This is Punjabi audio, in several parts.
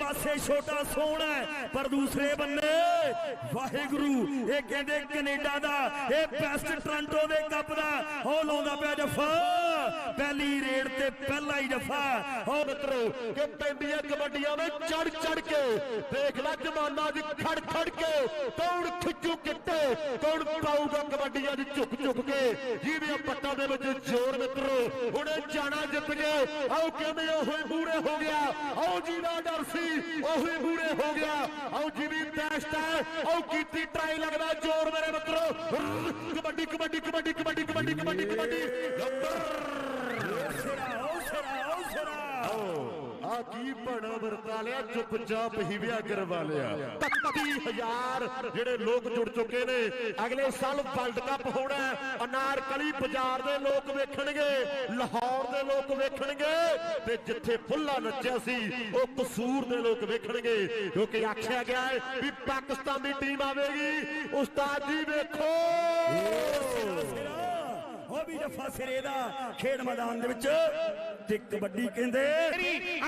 ਪਾਸੇ ਛੋਟਾ ਸੋਹਣਾ ਪਰ ਦੂਸਰੇ ਬੰਨੇ ਵਾਹਿਗੁਰੂ, ਇਹ ਕਹਿੰਦੇ ਕੈਨੇਡਾ ਦਾ, ਇਹ ਬੈਸਟ ਟ੍ਰਾਂਟੋ ਦੇ ਕੱਪ ਦਾ। ਹੋ ਲਾਉਂਦਾ ਪਿਆ ਜਫਾ। ਪਹਿਲੀ ਰੇਡ ਤੇ ਪਹਿਲਾ ਹੀ ਜਫਾ। ਹੋ ਮਿੱਤਰੋ, ਕਿ ਪੈਂਦੀਆਂ ਕਬੱਡੀਆਂ ਵਿੱਚ ਚੜ ਚੜ ਕੇ, ਦੇਖ ਲੈ ਜਮਾਨਾ ਜੀ ਖੜ ਖੜ ਕੇ, ਕੌਣ ਖਿੱਚੂ ਕਿੱਟੇ ਕੌਣ ਪਾਊਗਾ ਕਬੱਡੀਆਂ ਦੀ ਝੁਕ ਝੁਕ ਕੇ। ਜਿਹਦੇ ਪੱਟਾਂ ਦੇ ਵਿੱਚ ਜ਼ੋਰ ਮਿੱਤਰੋ ਹੁਣੇ ਜਾਣਾ ਜਿੱਤ ਗਏ ਆਓ ਕਹਿੰਦੇ ਉਹੀ ਪੂਰੇ ਹੋ ਗਿਆ। ਆਓ ਜਿਹਦਾ ਡਰ ਸੀ, ਉਹੀ ਪੂਰੇ ਹੋ ਗਿਆ। ਆਓ ਜਿਵੇਂ ਟੈਸਟ ਹੈ। ਆਓ ਕੀਤੀ ਟਰਾਈ ਲੱਗਦਾ। ਜ਼ੋਰ ਮੇਰੇ ਮਿੱਤਰੋ। ਕਬੱਡੀ ਕਬੱਡੀ ਕਬੱਡੀ ਕਬੱਡੀ ਕਬੱਡੀ ਕਬੱਡੀ ਕਬੱਡੀ। ਕੀ ਬਣਾ ਵਰਤਾ ਲਿਆ? ਚੁੱਪਚਾਪ ਹੀ ਵਿਆਹ ਕਰਵਾ ਲਿਆ। 30000 ਜਿਹੜੇ ਲੋਕ ਜੁੜ ਚੁੱਕੇ ਨੇ, ਅਗਲੇ ਸਾਲ ਵਰਲਡ ਕੱਪ ਹੋਣਾ ਅਨਾਰਕਲੀ ਬਾਜ਼ਾਰ ਦੇ ਲੋਕ ਵੇਖਣਗੇ, ਲਾਹੌਰ ਦੇ ਲੋਕ ਵੇਖਣਗੇ, ਤੇ ਜਿੱਥੇ ਫੁੱਲਾ ਨੱਚਿਆ ਸੀ, ਉਹ ਕਸੂਰ ਦੇ ਲੋਕ ਵੇਖਣਗੇ। ਕਿਉਂਕਿ ਆਖਿਆ ਗਿਆ ਹੈ ਵੀ ਦੀ ਟੀਮ ਆਵੇਗੀ। ਉਸਤਾਦ ਜੀ ਵੇਖੋ ਸਿਰਾ ਵੀ ਜਫਾ ਸਿਰੇ ਦਾ ਖੇਡ ਮੈਦਾਨ ਦੇ ਵਿੱਚ। ਤੇ ਕਬੱਡੀ ਕਹਿੰਦੇ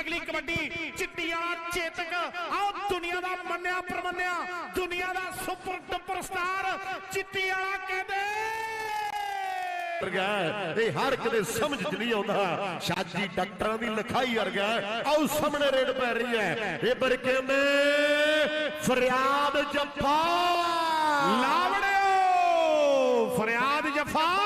ਅਗਲੀ ਕਬੱਡੀ ਚਿੱਟੀ ਵਾਲਾ ਚੇਤਕ। ਆਓ ਦੁਨੀਆ ਦਾ ਮੰਨਿਆ ਪਰਮੰਨਿਆ ਦੁਨੀਆ ਦਾ ਸੁਪਰ ਡੁਪਰ ਸਟਾਰ ਚਿੱਟੀ ਵਾਲਾ ਕਹਿੰਦੇ। ਵਰਗਾ। ਇਹ ਹਰ ਇੱਕ ਦੇ ਸਮਝ ਨਹੀਂ ਆਉਂਦਾ। ਸ਼ਾਦੀ ਡਾਕਟਰਾਂ ਦੀ ਲਿਖਾਈ ਵਰਗਾ। ਆਓ ਸਾਹਮਣੇ ਰੇਡ ਪੈ ਰਹੀ ਹੈ। ਇਹ ਬਰਕੇ ਨੇ ਫਰਿਆਦ ਜੱਫਾ। ਲਾਵੜਿਓ ਫਰਿਆਦ ਜਫਾ।